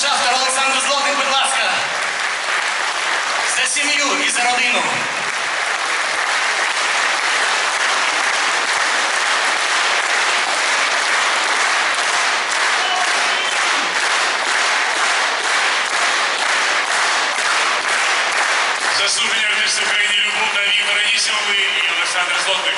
Наш автор Олександр Злотник, будь ласка, за сім'ю і за родину. Заслужені артисти України Любов Дані Веранісімової і Олександр Злотник.